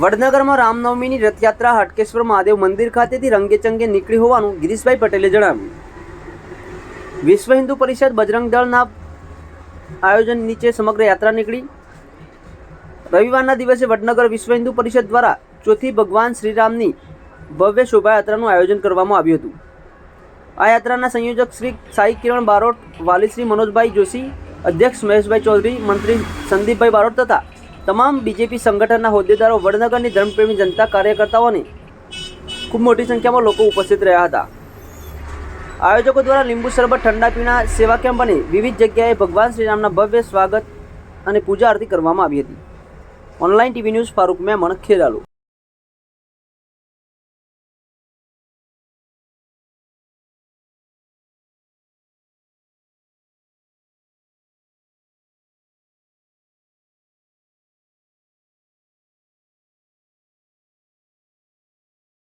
વડનગરમાં રામનવમીની રથયાત્રા હાટકેશ્વર મહાદેવ મંદિર ખાતેથી રંગેચંગે નીકળી હોવાનું ગિરીશભાઈ પટેલે જણાવ્યું. વિશ્વ હિન્દુ પરિષદ બજરંગ દળના આયોજન નીચે સમગ્ર યાત્રા નીકળી. રવિવારના દિવસે વડનગર વિશ્વ હિન્દુ પરિષદ દ્વારા ચોથી ભગવાન શ્રીરામની ભવ્ય શોભાયાત્રાનું આયોજન કરવામાં આવ્યું હતું. આ યાત્રાના સંયોજક શ્રી સાઈ કિરણ બારોટ, વાલી શ્રી મનોજભાઈ જોશી, અધ્યક્ષ મહેશભાઈ ચૌધરી, મંત્રી સંદીપભાઈ બારોટ તથા તમામ બીજેપી સંગઠનના હોદ્દેદારો વડનગરની ધર્મપ્રેમી જનતા કાર્યકર્તાઓની ખૂબ મોટી સંખ્યામાં લોકો ઉપસ્થિત રહ્યા હતા. આયોજકો દ્વારા લીંબુ શરબત, ઠંડા પીણા, સેવા કેમ્પ અને વિવિધ જગ્યાએ ભગવાન શ્રીરામના ભવ્ય સ્વાગત અને પૂજા આરતી કરવામાં આવી હતી. Online TV news Farooq Memon, Kheralu.